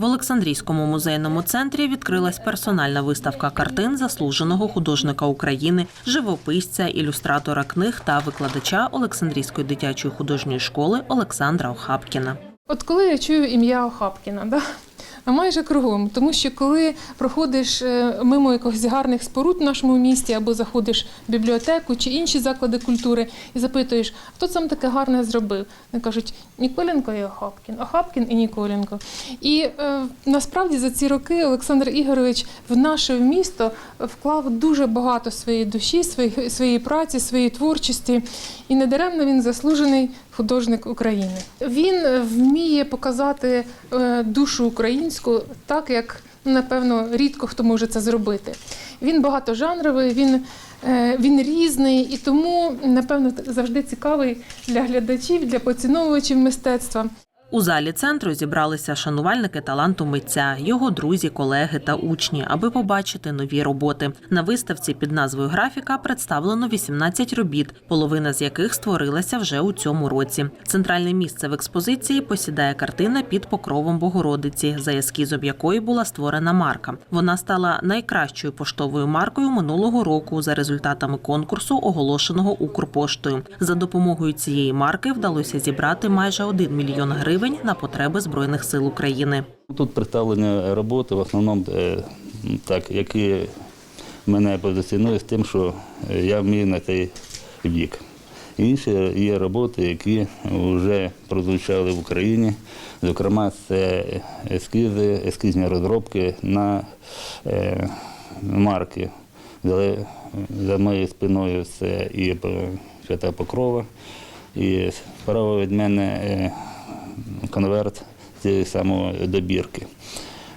В Олександрійському музейному центрі відкрилась персональна виставка картин заслуженого художника України, живописця, ілюстратора книг та викладача Олександрійської дитячої художньої школи Олександра Охапкіна. От коли я чую ім'я Охапкіна, да? А майже кругом, тому що коли проходиш е, мимо якихось гарних споруд в нашому місті або заходиш в бібліотеку чи інші заклади культури і запитуєш, хто сам таке гарне зробив, вони кажуть Ніколенко і Охапкін, Охапкін і Ніколенко. І е, насправді за ці роки Олександр Ігорович в наше місто вклав дуже багато своєї душі, своєї, своєї праці, своєї творчості, і недаремно він заслужений художник України. Він е, вміє показати е, душу українську так, як напевно рідко хто може це зробити. Він багатожанровий, він, е, він різний і тому, напевно, завжди цікавий для глядачів, для поціновувачів мистецтва. У залі центру зібралися шанувальники таланту митця, його друзі, колеги та учні, аби побачити нові роботи. На виставці під назвою Графіка представлено 18 робіт, половина з яких створилася вже у цьому році. Центральне місце в експозиції посідає картина під покровом Богородиці, за ескізом якої була створена марка. Вона стала найкращою поштовою маркою минулого року за результатами конкурсу, оголошеного Укрпоштою. За допомогою цієї марки вдалося зібрати майже 1 мільйон гривень на потреби збройних сил України. Тут представлені роботи, в основному е, так, які мене позиціонують з тим, що е, я вмію на цей вік. Інші є роботи, які вже прозвучали в Україні. Зокрема, це ескізи, ескізні розробки на е, марки. За, за моєю спиною це і Свята Покрова, і справа від мене конверт цієї самої добірки.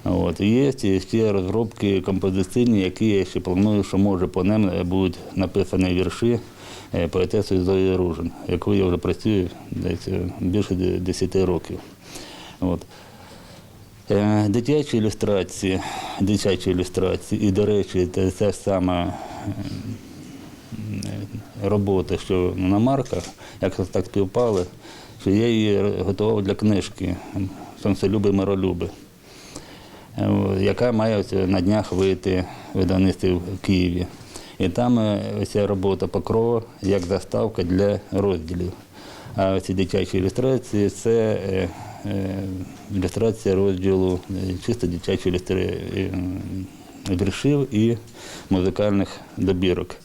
От. Є ще розробки композиційні, які я ще планую, що може по ним будуть написані вірші е, поетеси Зої Ружин, якою я вже працюю десь е, більше 10 років. От. Е, Дитячі ілюстрації, дитячі ілюстрації, і, до речі, це те ж саме робота, що на марках, як так співпали, що я її готував для книжки Сонцелюби Миролюби, е, яка має на днях вийти видавництві в Києві. І там е, ця робота покрова як заставка для розділів. А ці дитячі ілюстрації це е, ілюстрація розділу чисто дитячі ілюстрації віршів і музикальних добірок.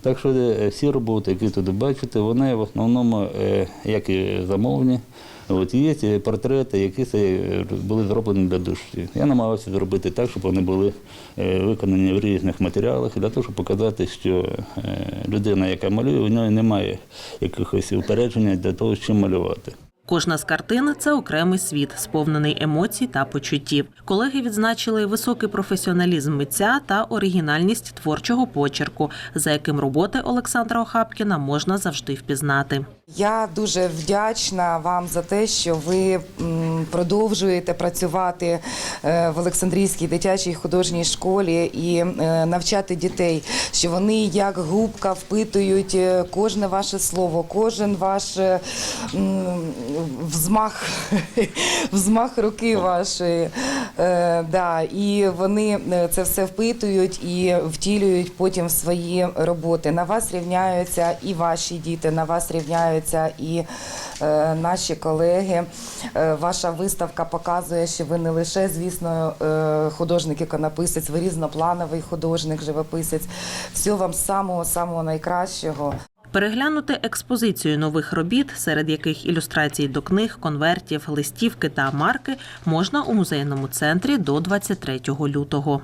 Так що е, всі роботи, які тут бачите, вони в основному, е, як і замовні, От є портрети, які це були зроблені для душі. Я намагався зробити так, щоб вони були е, виконані в різних матеріалах, для того, щоб показати, що е, людина, яка малює, у неї немає якихось упередження для того, чим малювати. Кожна з картин це окремий світ, сповнений емоцій та почуттів. Колеги відзначили високий професіоналізм митця та оригінальність творчого почерку, за яким роботи Олександра Охапкіна можна завжди впізнати. Я дуже вдячна вам за те, що ви продовжуєте працювати е, в Олександрійській дитячій художній школі і е, навчати дітей, що вони як губка впитують е, кожне ваше слово, кожен ваш взмах, взмах руки вашої. Е, да, і вони е, це все впитують і втілюють потім в свої роботи. На вас рівняються і ваші діти, на вас рівняються і е, наші колеги. Е, ваша виставка показує, що ви не лише, звісно, е, художник-іконописець, ви різноплановий художник, живописець. Всього вам самого самого найкращого. Переглянути експозицію нових робіт, серед яких ілюстрації до книг, конвертів, листівки та марки, можна у музейному центрі до 23 лютого.